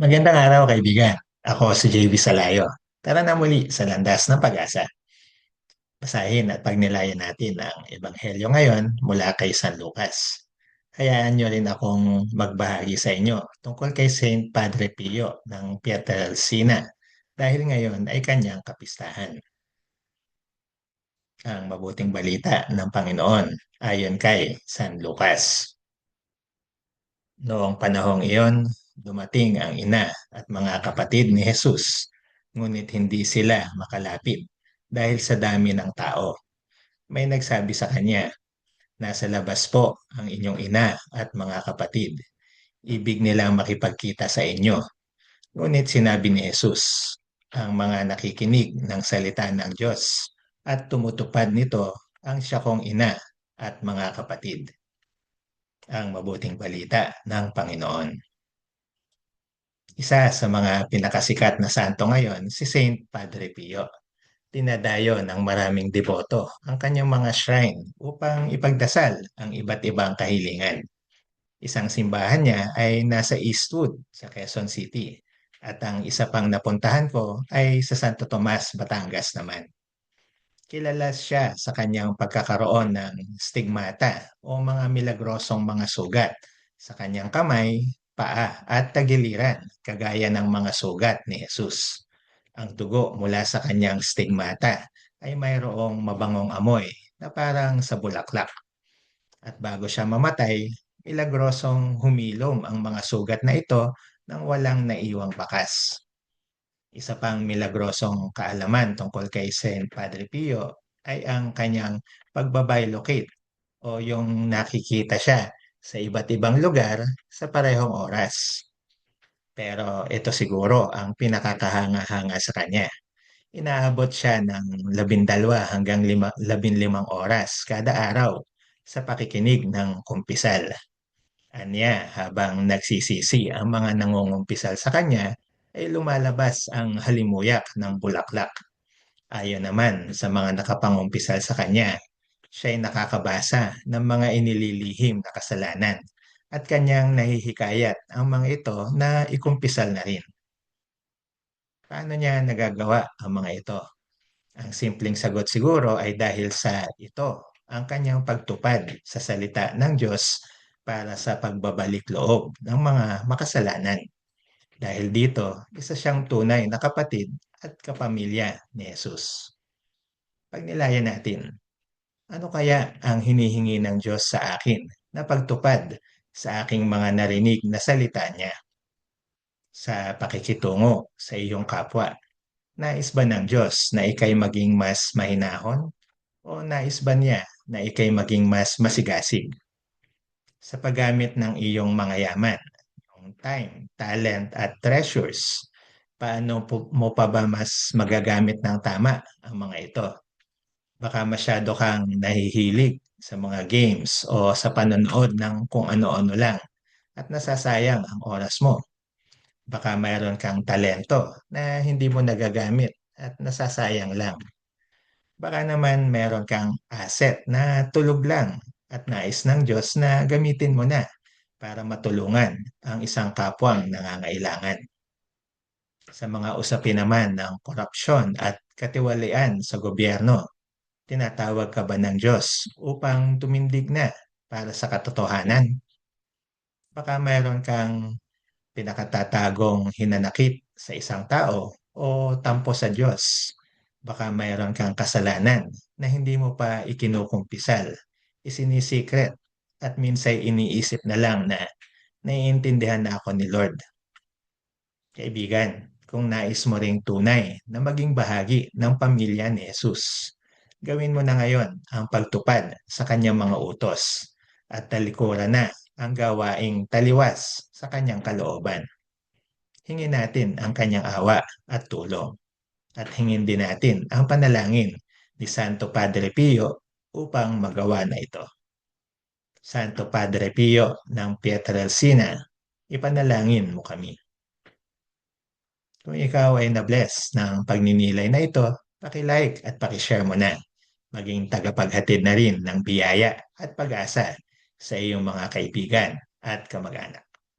Magandang araw, kaibigan. Ako si JV Salayo. Tara na muli sa landas ng pag-asa. Basahin at pagnilayan natin ang Ebanghelyo ngayon mula kay San Lucas. Hayaan niyo rin akong magbahagi sa inyo tungkol kay Saint Padre Pio ng Pietrelcina dahil ngayon ay kanyang kapistahan. Ang mabuting balita ng Panginoon ayon kay San Lucas. Noong panahong iyon, dumating ang ina at mga kapatid ni Jesus, ngunit hindi sila makalapit dahil sa dami ng tao. May nagsabi sa kanya, Nasa labas po ang inyong ina at mga kapatid. Ibig nilang makipagkita sa inyo. Ngunit sinabi ni Jesus, ang mga nakikinig ng salita ng Diyos at tumutupad nito ang siya kong ina at mga kapatid. Ang mabuting balita ng Panginoon. Isa sa mga pinakasikat na santo ngayon, si Saint Padre Pio dinadayo ng maraming deboto ang kanyang mga shrine upang ipagdasal ang iba't ibang kahilingan. Isang simbahan niya ay nasa Eastwood sa Quezon City at ang isa pang napuntahan ko ay sa Santo Tomas, Batangas naman. Kilala siya sa kanyang pagkakaroon ng stigmata o mga milagrosong mga sugat sa kanyang kamay, paa at tagiliran kagaya ng mga sugat ni Jesus ang dugo mula sa kanyang stigmata ay mayroong mabangong amoy na parang sa bulaklak. At bago siya mamatay, milagrosong humilom ang mga sugat na ito nang walang naiwang bakas. Isa pang milagrosong kaalaman tungkol kay Saint Padre Pio ay ang kanyang pagbabilocate o yung nakikita siya sa iba't ibang lugar sa parehong oras. Pero ito siguro ang pinakakahanga-hanga sa kanya. Inaabot siya ng labindalwa hanggang lima, labinlimang oras kada araw sa pakikinig ng kumpisal. Anya, habang nagsisisi ang mga nangungumpisal sa kanya, ay lumalabas ang halimuyak ng bulaklak. Ayon naman sa mga nakapangumpisal sa kanya, siya ay nakakabasa ng mga inililihim na kasalanan at kanyang nahihikayat ang mga ito na ikumpisal na rin. Paano niya nagagawa ang mga ito? Ang simpleng sagot siguro ay dahil sa ito, ang kanyang pagtupad sa salita ng Diyos para sa pagbabalik loob ng mga makasalanan. Dahil dito, isa siyang tunay na kapatid at kapamilya ni Jesus. Pagnilayan natin, ano kaya ang hinihingi ng Diyos sa akin na pagtupad sa aking mga narinig na salita niya. Sa pakikitungo sa iyong kapwa, nais ba ng Diyos na ikay maging mas mahinahon? O nais ba niya na ikay maging mas masigasig? Sa paggamit ng iyong mga yaman, yung time, talent at treasures, paano mo pa ba mas magagamit ng tama ang mga ito? Baka masyado kang nahihilig sa mga games o sa panonood ng kung ano-ano lang at nasasayang ang oras mo. Baka mayroon kang talento na hindi mo nagagamit at nasasayang lang. Baka naman mayroon kang asset na tulog lang at nais ng Diyos na gamitin mo na para matulungan ang isang kapwang nangangailangan. Sa mga usapin naman ng korupsyon at katiwalian sa gobyerno, Tinatawag ka ba ng Diyos upang tumindig na para sa katotohanan? Baka mayroon kang pinakatatagong hinanakit sa isang tao o tampo sa Diyos. Baka mayroon kang kasalanan na hindi mo pa ikinukumpisal, isinisikret, at minsay iniisip na lang na naiintindihan na ako ni Lord. Kaibigan, kung nais mo ring tunay na maging bahagi ng pamilya ni Jesus, gawin mo na ngayon ang pagtupad sa kanyang mga utos at talikuran na ang gawaing taliwas sa kanyang kalooban. Hingin natin ang kanyang awa at tulong at hingin din natin ang panalangin ni Santo Padre Pio upang magawa na ito. Santo Padre Pio ng Pietrelcina, ipanalangin mo kami. Kung ikaw ay na-bless ng pagninilay na ito, paki-like at paki-share mo na maging tagapaghatid na rin ng biyaya at pag-asa sa iyong mga kaibigan at kamag-anak.